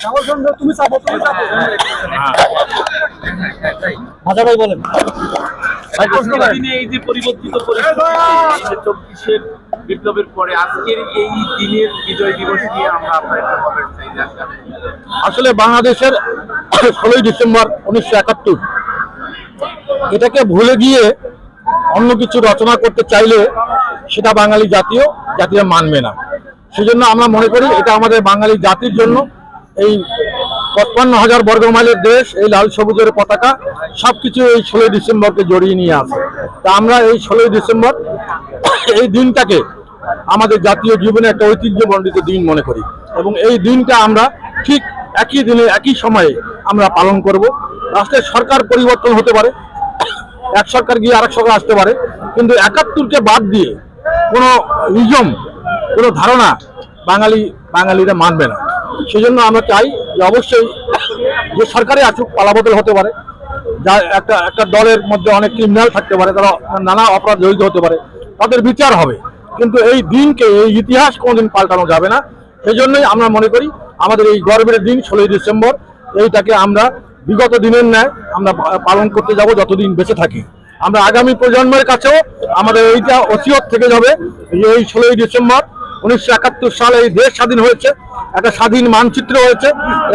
তুমি চাপো তুমি চাপো ভাষা ভাই বলেন। এই যে পরিবর্তিত পরিস্থিতি এই যে চব্বিশের বিপ্লবের পরে আজকের এই দিনের বিজয় দিবস নিয়ে আমরা আসলে বাংলাদেশের ষোলোই ডিসেম্বর উনিশশো একাত্তর। এটাকে ভুলে গিয়ে অন্য কিছু রচনা করতে চাইলে সেটা বাঙালি জাতীয় জাতীয় মানবে না। সেজন্য আমরা মনে করি এটা আমাদের বাঙালি জাতির জন্য এই পঁচপান্ন হাজার বর্গ মাইলের দেশ, এই লাল সবুজের পতাকা, সবকিছু এই ষোলোই ডিসেম্বরকে জড়িয়ে নিয়ে আসে তা আমরা এই ষোলোই ডিসেম্বর এই দিনটাকে আমাদের জাতীয় জীবনে একটা ঐতিহ্যমণ্ডিত দিন মনে করি এবং এই দিনটা আমরা ঠিক একই দিনে, একই সময়ে আমরা পালন করব। রাষ্ট্রের সরকার পরিবর্তন হতে পারে, এক সরকার গিয়ে আরেক সরকার আসতে পারে, কিন্তু একাত্তরকে বাদ দিয়ে কোনো রিজম কোনো ধারণা বাঙালি, বাঙালিরা মানবে না। সেজন্য আমরা চাই যে অবশ্যই যে সরকারে আসুক, পালাবদল হতে পারে, যা একটা একটা দলের মধ্যে অনেক ক্রিমিনাল থাকতে পারে, তারা নানা অপরাধ জড়িত হতে পারে, তাদের বিচার হবে। কিন্তু এই দিনকে, এই ইতিহাস কোনোদিন পাল্টানো যাবে না। সেই জন্যই আমরা মনে করি, আমাদের এই গর্বের দিন ষোলোই ডিসেম্বর, এইটাকে আমরা বিগত দিনের ন্যায় আমরা পালন করতে যাব যতদিন বেঁচে থাকি। আমরা আগামী প্রজন্মের কাছেও আমাদের এইটা ওসিয়ত থেকে যাবে এই ষোলোই ডিসেম্বর উনিশশো একাত্তর সালে এই দেশ স্বাধীন হয়েছে। একটা স্বাধীন মানচিত্র হয়েছে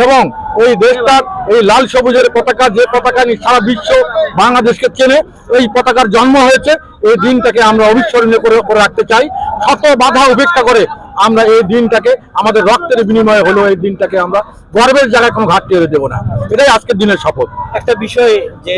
এবং এই দেশটার এই লাল সবুজের পতাকা, যে পতাকা নিয়ে সারা বিশ্ব বাংলাদেশকে চেনে, এই পতাকার জন্ম হয়েছে। এই দিনটাকে আমরা অবিস্মরণীয় করে করে রাখতে চাই। শত বাধা উপেক্ষা করে আমরা এই দিনটাকে, আমাদের রক্তের বিনিময়ে হলেও এই দিনটাকে আমরা গর্বের জায়গায় কোনো ঘাটতি দেবো না। এটাই আজকের দিনের শপথ। একটা বিষয় যে